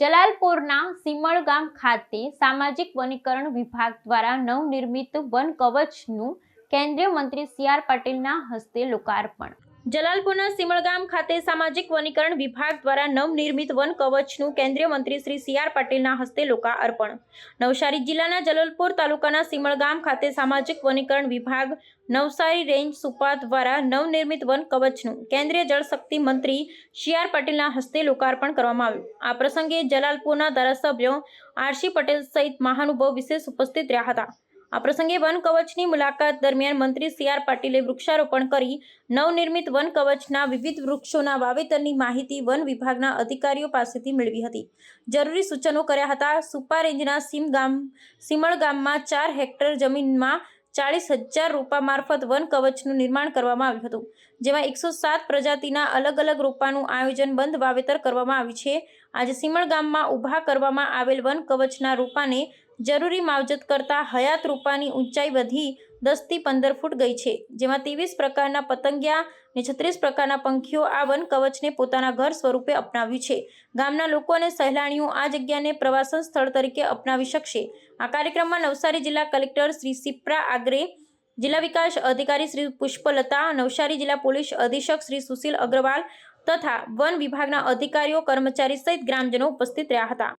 જલાલપુરના સિમળ ગામ ખાતે સામાજિક વનીકરણ વિભાગ દ્વારા નવનિર્મિત વન કવચનું કેન્દ્રીય મંત્રી સી આર પાટીલના હસ્તે લોકાર્પણ. જલાલપુરના સિમળગામ ખાતે સામાજિક વનીકરણ વિભાગ દ્વારા નવનિર્મિત વન કવચનું કેન્દ્રીય મંત્રી શ્રી સી આર પાટીલના હસ્તે લોકાર્પણ. નવસારી જિલ્લાના જલાલપુર તાલુકાના સિમળગામ ખાતે સામાજિક વનીકરણ વિભાગ નવસારી રેન્જ સુપા દ્વારા નવનિર્મિત વન કવચનું કેન્દ્રીય જળશક્તિ મંત્રી સી આર પાટીલના હસ્તે લોકાર્પણ કરવામાં આવ્યું. આ પ્રસંગે જલાલપુરના ધારાસભ્યો આરસી પટેલ સહિત મહાનુભાવ વિશેષ ઉપસ્થિત રહ્યા હતા. આ પ્રસંગે વન કવચની મુલાકાત દરમિયાન મંત્રી સી આર પાટીલે વૃક્ષારોપણ કરી નવનિર્મિત વન કવચના વિવિધ વૃક્ષોના વાવેતરની માહિતી વન વિભાગના અધિકારીઓ પાસેથી મેળવી હતી. જરૂરી સૂચનો કર્યા હતા સુપા રેન્જના સીમ ગામ, સીમળ ગામમાં ચાર હેક્ટર જમીનમાં ચાળીસ હજાર રૂપા મારફત વન કવચનું નિર્માણ કરવામાં આવ્યું હતું, જેમાં એકસો સાત પ્રજાતિના અલગ અલગ રોપાનું આયોજન બંધ વાવેતર કરવામાં આવ્યું છે. આજે સીમળ ગામમાં ઊભા કરવામાં આવેલ વન કવચના રોપાને જરૂરી માવજત કરતા હયાત રૂપાની ઊંચાઈ વધી દસથી પંદર ફૂટ ગઈ છે. જેમાં ત્રેવીસ પ્રકારના પતંગિયા ને છત્રીસ પ્રકારના પંખીઓ આ વન કવચને પોતાના ઘર સ્વરૂપે અપનાવ્યું છે. ગામના લોકો અને સહેલાણીઓ આ જગ્યાને પ્રવાસન સ્થળ તરીકે અપનાવી શકશે. આ કાર્યક્રમમાં નવસારી જિલ્લા કલેક્ટર શ્રી સિપ્રા આગ્રે, જિલ્લા વિકાસ અધિકારી શ્રી પુષ્પલતા, નવસારી જિલ્લા પોલીસ અધિક્ષક શ્રી સુશીલ અગ્રવાલ તથા વન વિભાગના અધિકારીઓ, કર્મચારી સહિત ગ્રામજનો ઉપસ્થિત રહ્યા હતા.